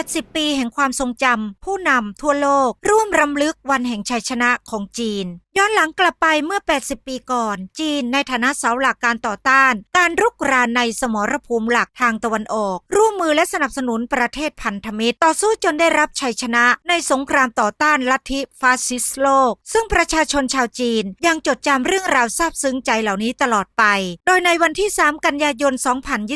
80 ปีแห่งความทรงจำผู้นำทั่วโลก ร่วมรำลึกวันแห่งชัยชนะของจีนย้อนหลังกลับไปเมื่อ 80 ปีก่อน จีนในฐานะเสาหลักการต่อต้าน การรุกรานในสมรภูมิหลักทางตะวันออก ร่วมมือและสนับสนุนประเทศพันธมิตร ต่อสู้จนได้รับชัยชนะในสงครามต่อต้านลัทธิฟาสซิสต์โลก ซึ่งประชาชนชาวจีนยังจดจำเรื่องราวซาบซึ้งใจเหล่านี้ตลอดไป โดยในวันที่ 3 กันยายน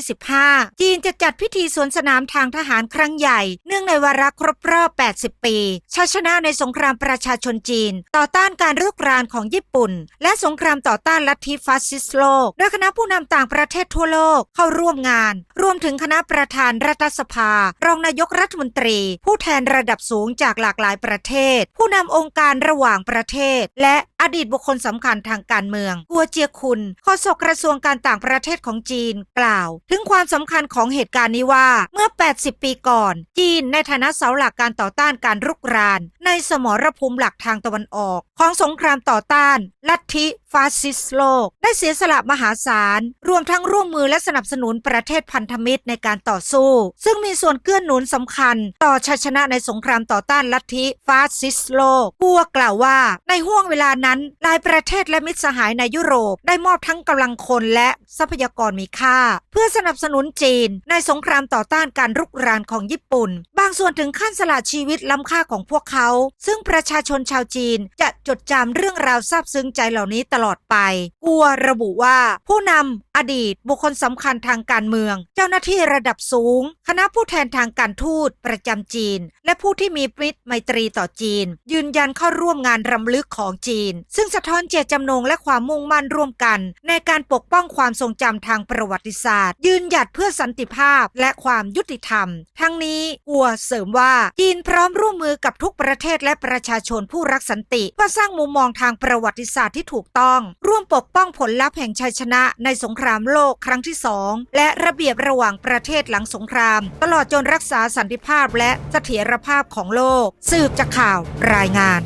2025 จีนจะจัดพิธีสวนสนามทางทหารครั้งใหญ่ เนื่องในวาระครบรอบ 80 ปีชัยชนะในสงครามประชาชนจีน ต่อต้านการรุกรานของญี่ปุ่น และสงครามต่อต้านลัทธิฟาสซิสต์โลก โดยคณะผู้นำต่างประเทศทั่วโลกเข้าร่วมงาน รวมถึงคณะประธานรัฐสภา รองนายกรัฐมนตรี ผู้แทนระดับสูงจากหลากหลายประเทศ ผู้นำองค์การระหว่างประเทศ และอดีตบุคคลสำคัญทางการเมืองกัวเจียคุนโฆษกกระทรวงการต่างประเทศของจีน กล่าว ถึงความสำคัญของเหตุการณ์นี้ว่าเมื่อ 80 ปีก่อน จีนในฐานะเสาหลักการต่อต้านการรุกราน ในสมรภูมิหลักทางตะวันออก ของสงครามการต่อต้านลัทธิฟาสซิสต์โลก ได้เสียสละมหาศาล รวมทั้งร่วมมือและสนับสนุนประเทศพันธมิตรในการต่อสู้ ซึ่งมีส่วนเกื้อหนุนสำคัญ ต่อชัยชนะในสงครามต่อต้านลัทธิฟาสซิสต์โลกพัวกล่าวว่า ในห่วงเวลานั้นหลายประเทศและมิตรสหายในยุโรป ได้มอบทั้งกำลังคนและทรัพยากรมีค่า เพื่อสนับสนุนจีน ในสงครามต่อต้านการรุกรานของญี่ปุ่น บางส่วนถึงขั้นสละชีวิตล้ำค่าของพวกเขา ซึ่งประชาชนชาวจีนจะจดจำเรรื่องราวซาบซึ้งใจเหล่านี้ตลอดไป กัวระบุว่า ผู้นำอดีตบุคคลสำคัญทางการเมือง เจ้าหน้าที่ระดับสูง คณะผู้แทนทางการทูตประจำจีน และผู้ที่มีมิตรไมตรีต่อจีน ยืนยันเข้าร่วมงานรำลึกของจีน ซึ่งสะท้อนเจตจำนงและความมุ่งมั่นร่วมกัน ในการปกป้องความทรงจำทางประวัติศาสตร์ ยืนหยัดเพื่อสันติภาพและความยุติธรรม ทั้งนี้กัวเสริมว่า จีนพร้อมร่วมมือกับทุกประเทศและประชาชนผู้รักสันติเพื่อสร้างมุมมองทางประวัติศาสตร์ที่ถูกต้อง ร่วมปกป้องผลลัพธ์แห่งชัยชนะในสงครามโลกครั้งที่สองและระเบียบระหว่างประเทศหลังสงคราม ตลอดจนรักษาสันติภาพและเสถียรภาพของโลก สืบจากข่าวรายงาน